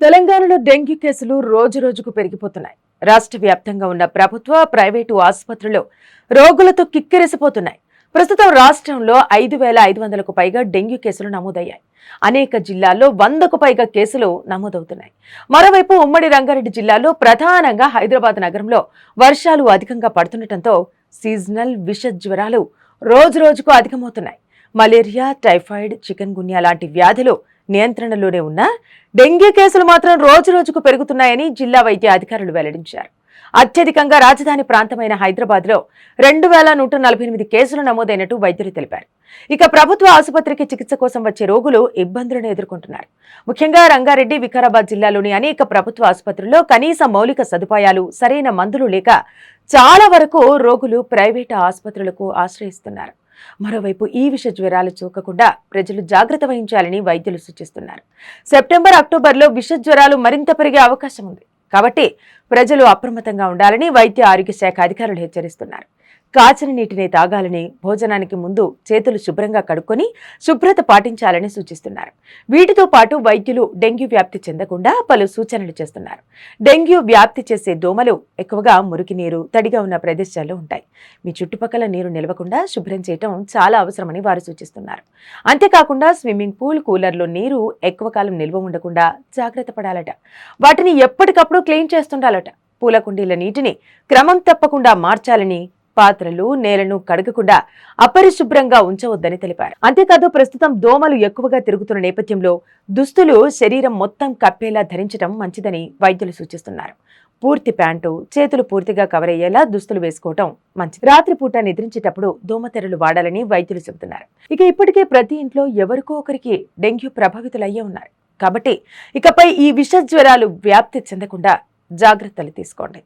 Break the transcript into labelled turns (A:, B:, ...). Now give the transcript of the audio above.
A: తెలంగాణలో డెంగ్యూ కేసులు రోజు రోజుకు పెరిగిపోతున్నాయి. రాష్ట్ర వ్యాప్తంగా ఉన్న ప్రభుత్వ ప్రైవేటు ఆసుపత్రులు రోగులతో కిక్కిరిసిపోతున్నాయి. ప్రస్తుతం రాష్ట్రంలో ఐదు వేల ఐదు వందలకు పైగా డెంగ్యూ కేసులు నమోదయ్యాయి. అనేక జిల్లాల్లో వందకు పైగా కేసులు నమోదవుతున్నాయి. మరోవైపు ఉమ్మడి రంగారెడ్డి జిల్లాలో ప్రధానంగా హైదరాబాద్ నగరంలో వర్షాలు అధికంగా పడుతుండటంతో సీజనల్ విష జ్వరాలు రోజు రోజుకు అధికమవుతున్నాయి. మలేరియా టైఫాయిడ్ చికెన్ గున్యా లాంటి వ్యాధులు నియంత్రణలోనే ఉన్నా డెంగీ కేసులు మాత్రం రోజు రోజుకు పెరుగుతున్నాయని జిల్లా వైద్య అధికారులు వెల్లడించారు. అత్యధికంగా రాజధాని ప్రాంతమైన హైదరాబాద్లో రెండు వేల నూట నలభై ఎనిమిది కేసులు నమోదైనట్టు వైద్యులు తెలిపారు. ఇక ప్రభుత్వ ఆసుపత్రికి చికిత్స కోసం వచ్చే రోగులు ఇబ్బందులను ఎదుర్కొంటున్నారు. ముఖ్యంగా రంగారెడ్డి వికారాబాద్ జిల్లాలోని అనేక ప్రభుత్వ ఆసుపత్రుల్లో కనీస మౌలిక సదుపాయాలు సరైన మందులు లేక చాలా వరకు రోగులు ప్రైవేటు ఆసుపత్రులకు ఆశ్రయిస్తున్నారు. మరోవైపు ఈ విష జ్వరాలు చూకకుండా ప్రజలు జాగ్రత్త వహించాలని వైద్యులు సూచిస్తున్నారు. సెప్టెంబర్ అక్టోబర్లో విష జ్వరాలు మరింత పెరిగే అవకాశం ఉంది. కాబట్టి ప్రజలు అప్రమత్తంగా ఉండాలని వైద్య ఆరోగ్య శాఖ అధికారులు హెచ్చరిస్తున్నారు. కాచిన నీటిని తాగాలని భోజనానికి ముందు చేతులు శుభ్రంగా కడుక్కొని శుభ్రత పాటించాలని సూచిస్తున్నారు. వీటితో పాటు వైద్యులు డెంగ్యూ వ్యాప్తి చెందకుండా పలు సూచనలు చేస్తున్నారు. డెంగ్యూ వ్యాప్తి చేసే దోమలు ఎక్కువగా మురికి నీరు తడిగా ఉన్న ప్రదేశాల్లో ఉంటాయి. మీ చుట్టుపక్కల నీరు నిలవకుండా శుభ్రం చేయటం చాలా అవసరమని వారు సూచిస్తున్నారు. అంతేకాకుండా స్విమ్మింగ్ పూల్ కూలర్లో నీరు ఎక్కువ కాలం నిల్వ ఉండకుండా జాగ్రత్త పడాలట. వాటిని ఎప్పటికప్పుడు క్లీన్ చేస్తుండాలట. పూల కుండీల నీటిని క్రమం తప్పకుండా మార్చాలని పాత్రలు నేలను కడగకుండా అపరిశుభ్రంగా ఉంచవద్దని తెలిపారు. అంతేకాదు ప్రస్తుతం దోమలు ఎక్కువగా తిరుగుతున్న నేపథ్యంలో దుస్తులు శరీరం మొత్తం కప్పేలా ధరించడం మంచిదని వైద్యులు సూచిస్తున్నారు. పూర్తి ప్యాంటు చేతులు పూర్తిగా కవర్ అయ్యేలా దుస్తులు వేసుకోవటం మంచిది. రాత్రిపూట నిద్రించేటప్పుడు దోమతెరలు వాడాలని వైద్యులు చెబుతున్నారు. ఇక ఇప్పటికే ప్రతి ఇంట్లో ఎవరికో ఒకరికి డెంగ్యూ ప్రభావితులయ్యే ఉన్నారు. కాబట్టి ఇకపై ఈ విష జ్వరాలు వ్యాప్తి చెందకుండా జాగ్రత్తలు తీసుకోండి.